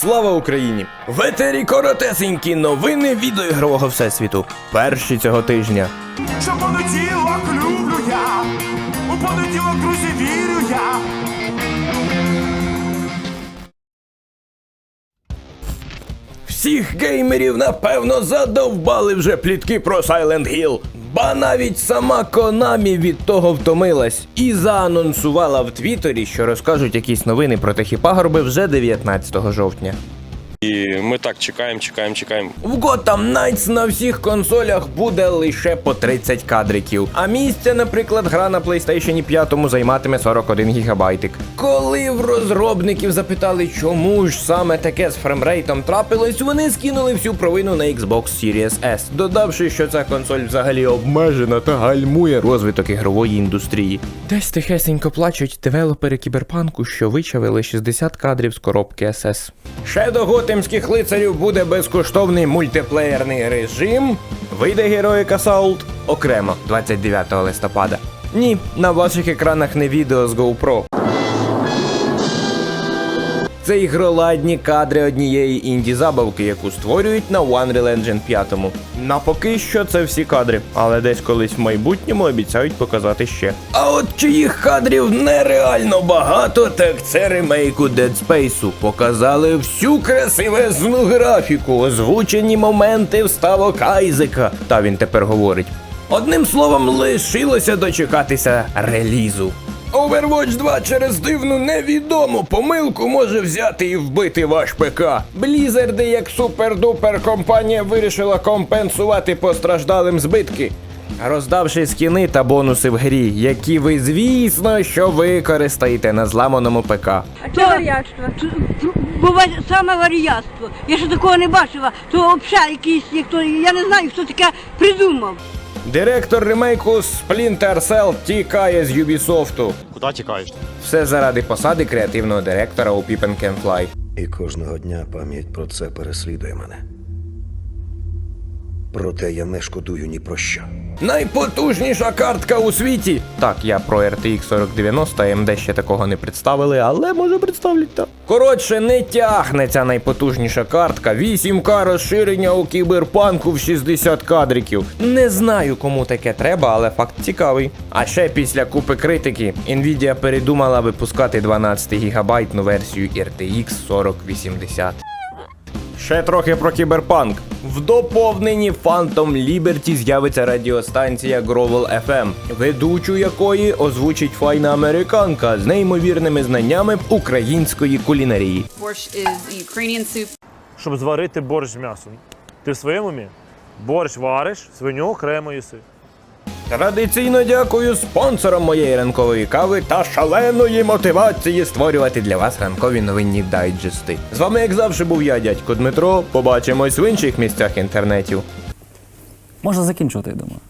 Слава Україні! В етері коротесенькі новини відеоігрового всесвіту. Перші цього тижня. Що понеділок люблю я, у понеділок, друзі, вірю я. Всіх геймерів напевно задовбали вже плітки про Silent Hill. Ба навіть сама Конамі від того втомилась і заанонсувала в Твіттері, що розкажуть якісь новини про тихі пагорби вже 19 жовтня. І ми так чекаємо, чекаємо, чекаємо. В Gotham Knights на всіх консолях буде лише по 30 кадриків. А місця, наприклад, гра на PlayStation 5 займатиме 41 гігабайтик. Коли в розробників запитали, чому ж саме таке з фремрейтом трапилось, вони скинули всю провину на Xbox Series S, додавши, що ця консоль взагалі обмежена та гальмує розвиток ігрової індустрії. Десь тихесенько плачуть девелопери кіберпанку, що вичавили 60 кадрів з коробки SS. Ще до готемських лицарів буде безкоштовний мультиплеєрний режим. Вийде Heroic Assault окремо 29 листопада. Ні, на ваших екранах не відео з GoPro. Це ігроладні кадри однієї інді-забавки, яку створюють на Unreal Engine 5. На поки що це всі кадри, але десь колись в майбутньому обіцяють показати ще. А от чиїх кадрів нереально багато, так це ремейку Dead Space. Показали всю красивезну графіку, озвучені моменти вставок Айзека. Та він тепер говорить. Одним словом, лишилося дочекатися релізу. Overwatch 2 через дивну невідому помилку може взяти і вбити ваш ПК. Блізерди, як супер-дупер компанія, вирішила компенсувати постраждалим збитки. Роздавши скіни та бонуси в грі, які ви, звісно, що використаєте на зламаному ПК. А це варіатство? Буває саме варіатство. Я ще такого не бачила. То взагалі якийсь ніхто, я не знаю, хто таке придумав. Директор ремейку Splinter Cell тікає з Юбісофту. Куди тікаєш? Все заради посади креативного директора у People Can Fly. І кожного дня пам'ять про це переслідує мене. Проте я не шкодую ні про що. Найпотужніша картка у світі. Так, я про RTX 4090 AMD ще такого не представили, але може представлять так. Коротше, не тягне ця найпотужніша картка. 8К розширення у кіберпанку в 60 кадриків. Не знаю, кому таке треба, але факт цікавий. А ще після купи критики Nvidia передумала випускати 12 гігабайтну версію RTX 4080. Ще трохи про кіберпанк. В доповненні Phantom Liberty з'явиться радіостанція Grovel FM, ведучу якої озвучить файна американка з неймовірними знаннями української кулінарії. Borscht is Ukrainian soup. Щоб зварити борщ з м'ясом. Ти в своєму умі? Борщ вариш, свиню окремо їси. Традиційно дякую спонсорам моєї ранкової кави та шаленої мотивації створювати для вас ранкові новинні дайджести. З вами, як завжди, був я, дядько Дмитро. Побачимось в інших місцях інтернетів. Можна закінчувати, я думаю.